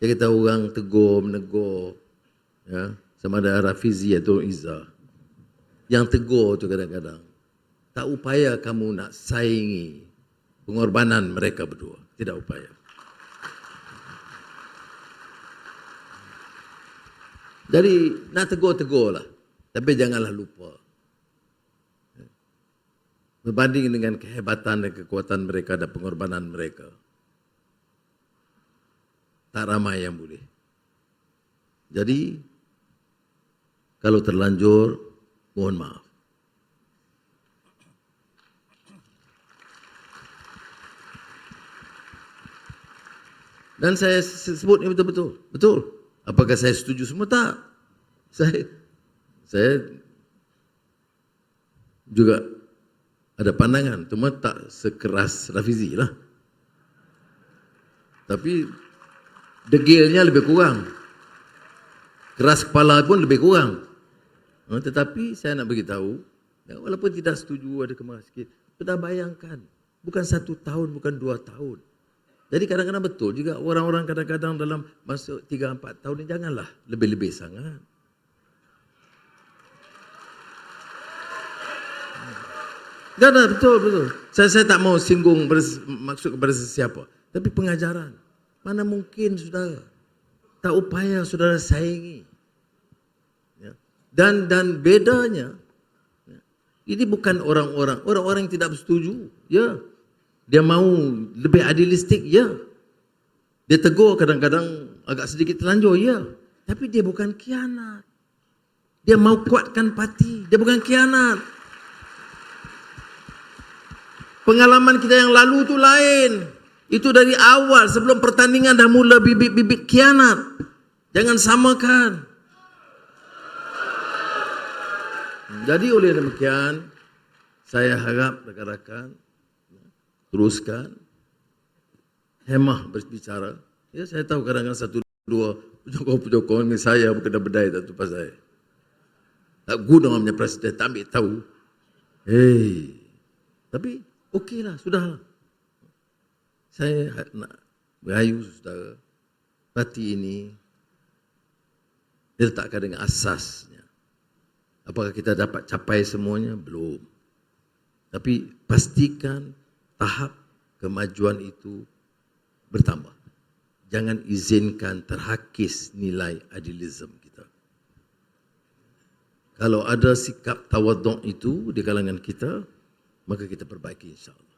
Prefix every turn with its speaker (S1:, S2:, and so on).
S1: Saya kata orang tegur, menegur. Ya, sama ada Rafizi atau Izzah. Yang tegur tu kadang-kadang. Tak upaya kamu nak saingi pengorbanan mereka berdua. Tidak upaya. Jadi nak tegur-tegur lah. Tapi janganlah lupa. Berbanding dengan kehebatan dan kekuatan mereka dan pengorbanan mereka. Tak ramai yang boleh. Jadi, kalau terlanjur, mohon maaf. Dan saya sebut ini betul-betul. Betul. Apakah saya setuju semua? Tak. Saya saya juga ada pandangan. Cuma tak sekeras Rafizi lah. Tapi degilnya lebih kurang. Keras kepala pun lebih kurang. Ha, Tetapi saya nak beritahu, ya, walaupun tidak setuju ada kemarahan sikit, sudah bayangkan, bukan satu tahun, bukan dua tahun. Jadi kadang-kadang betul juga orang-orang kadang-kadang dalam masa tiga empat tahun ini janganlah lebih-lebih sangat. Ada, betul, betul. Saya, saya tak mau singgung beres, maksud kepada sesiapa. Tapi pengajaran. Mana mungkin saudara. Tak upaya saudara saingi. Ya. Dan dan bedanya, ya, ini bukan orang-orang. Orang-orang yang tidak bersetuju. Ya. Dia mau lebih adilistik. Ya. Dia tegur kadang-kadang agak sedikit terlanjur. Ya. Tapi dia bukan kianat. Dia mau kuatkan parti. Dia bukan kianat. Pengalaman kita yang lalu itu lain. Itu dari awal sebelum pertandingan dah mula bibit-bibit kianat. Jangan samakan. Jadi oleh demikian, saya harap rakan-rakan teruskan hemah berbicara. Ya saya tahu kadang-kadang satu dua pejokong-pejokong ni saya dah berdaya tak tupas saya. Tak guna namanya presiden, tak ambil tahu. Hei, tapi okeylah, sudahlah. Saya nak berayu saudara, parti ini diletakkan dengan asasnya. Apakah kita dapat capai semuanya? Belum. Tapi pastikan tahap kemajuan itu bertambah. Jangan izinkan terhakis nilai adilism kita. Kalau ada sikap tawaduk itu di kalangan kita, maka kita perbaiki insyaAllah.